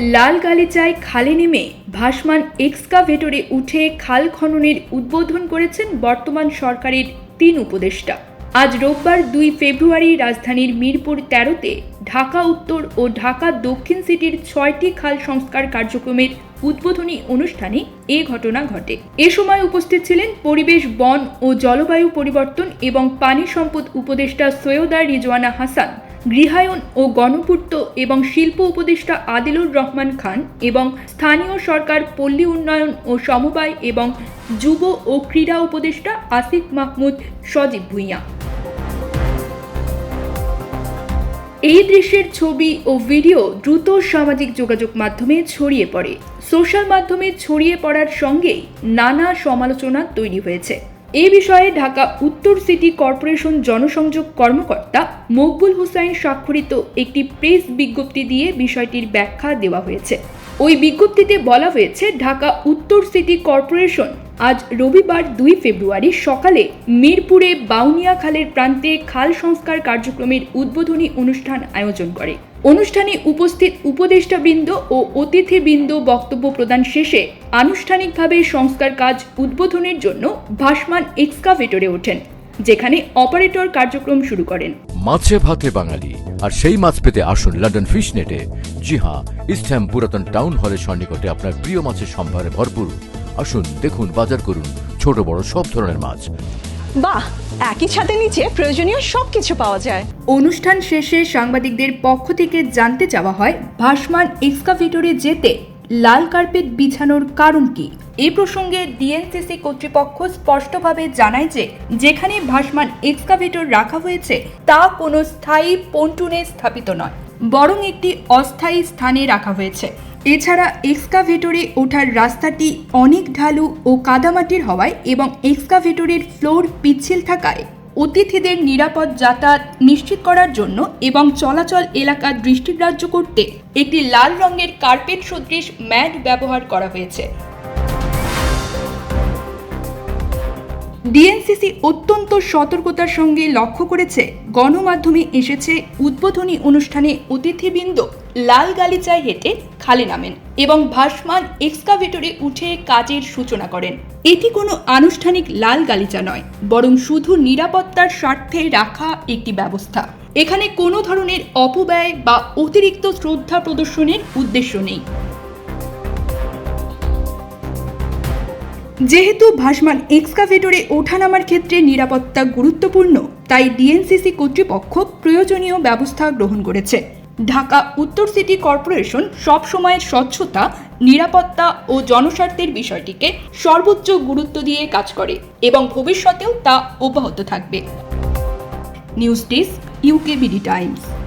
লাল গালিচায় খালে নেমে ভাসমান এক্সকাভেটরে উঠে খাল খননের উদ্বোধন করেছেন বর্তমান সরকারের তিন উপদেষ্টা। আজ রোববার দুই ফেব্রুয়ারি রাজধানীর মিরপুর তেরোতে ঢাকা উত্তর ও ঢাকা দক্ষিণ সিটির ছয়টি খাল সংস্কার কার্যক্রমের উদ্বোধনী অনুষ্ঠানে এ ঘটনা ঘটে। এ সময় উপস্থিত ছিলেন পরিবেশ, বন ও জলবায়ু পরিবর্তন এবং পানি সম্পদ উপদেষ্টা সৈয়দা রিজওয়ানা হাসান। গৃহায়ন ও গণপূর্ত এবং শিল্প উপদেষ্টা আদিলুর রহমান খান এবং স্থানীয় সরকার পল্লী উন্নয়ন ও সমবায় এবং যুব ও ক্রীড়া উপদেষ্টা আসিফ মাহমুদ সজীব ভুঁইয়া। এই দৃশ্যের ছবি ও ভিডিও দ্রুত সামাজিক যোগাযোগ মাধ্যমে ছড়িয়ে পড়ে। সোশ্যাল মাধ্যমে ছড়িয়ে পড়ার সঙ্গেই নানা সমালোচনা তৈরি হয়েছে। এ বিষয়ে ঢাকা উত্তর সিটি কর্পোরেশন জনসংযোগ কর্মকর্তা মকবুল হোসাইন স্বাক্ষরিত একটি প্রেস বিজ্ঞপ্তি দিয়ে বিষয়টির ব্যাখ্যা দেওয়া হয়েছে। ওই বিজ্ঞপ্তিতে বলা হয়েছে, ঢাকা উত্তর সিটি কর্পোরেশন আজ রবিবার দুই ফেব্রুয়ারি সকালে মিরপুরে বাউনিয়া খালের প্রান্তে খাল সংস্কার কার্যক্রমের উদ্বোধনী অনুষ্ঠান আয়োজন করে। অনুষ্ঠানে উপস্থিত উপদেষ্টাবৃন্দ ও অতিথিবৃন্দ বক্তব্য প্রদান শেষে আনুষ্ঠানিকভাবে সংস্কার কাজ উদ্বোধনের জন্য ভাসমান এক্সকাভেটরে ওঠেন, যেখানে অপারেটর কার্যক্রম শুরু করেন। মাছে ভাতে বাঙালি, আর সেই মাছ পেতে আসুন লন্ডন ফিশ নেটে জি হ্যাঁ ইস্টহ্যাম পুরাতন টাউন হলের সন্নিকটে আপনার প্রিয় মাছের সম্ভারে ভরপুর। আসুন, দেখুন, বাজার করুন ছোট বড় সব ধরনের মাছ। বাহ একই ছাদের নিচে প্রয়োজনীয় সব কিছু পাওয়া যায়। অনুষ্ঠান শেষে সাংবাদিকদের পক্ষ থেকে জানতে চাওয়া হয়, ভাসমান এক্সকাভেটরে যেতে লাল কার্পেট বিছানোর কারণ কি? এই প্রসঙ্গে ডিএনসিসি কর্তৃপক্ষ স্পষ্টভাবে জানায় যে, যেখানে ভাসমান এক্সকাভেটর রাখা হয়েছে, তা কোনো স্থায়ী পন্টুনে স্থাপিত নয়, বরং একটি অস্থায়ী স্থানে রাখা হয়েছে। এছাড়া এক্সকাভেটরে ওঠার রাস্তাটি অনেক ঢালু ও কাদামাটির হওয়ায় এবং এক্সকাভেটরের ফ্লোর পিচ্ছিল থাকায় অতিথিদের নিরাপদ যাতায়াত নিশ্চিত করার জন্য এবং চলাচল এলাকা দৃষ্টিগ্রাহ্য করতে একটি লাল রঙের কার্পেট সদৃশ ম্যাট ব্যবহার করা হয়েছে। ডিএনসিসি অত্যন্ত সতর্কতার সঙ্গে লক্ষ্য করেছে, গণমাধ্যমে এসেছে উদ্বোধনী অনুষ্ঠানে অতিথিবৃন্দ লাল গালিচায় হেঁটে খালে নামেন এবং ভাসমান এক্সকাভেটরে উঠে কাজের সূচনা করেন। এটি কোনো আনুষ্ঠানিক লাল গালিচা নয়, বরং শুধু নিরাপত্তার স্বার্থে রাখা একটি ব্যবস্থা। এখানে কোনো ধরনের অপব্যয় বা অতিরিক্ত শ্রদ্ধা প্রদর্শনের উদ্দেশ্য নেই। যেহেতু ভাসমান এক্সকাভেটরে ওঠানামার ক্ষেত্রে নিরাপত্তা গুরুত্বপূর্ণ, তাই ডিএনসিসি কর্তৃপক্ষ প্রয়োজনীয় ব্যবস্থা গ্রহণ করেছে। ঢাকা উত্তর সিটি কর্পোরেশন সবসময় স্বচ্ছতা, নিরাপত্তা ও জনস্বার্থের বিষয়টিকে সর্বোচ্চ গুরুত্ব দিয়ে কাজ করে এবং ভবিষ্যতেও তা অব্যাহত থাকবে। News desk UK BD Times.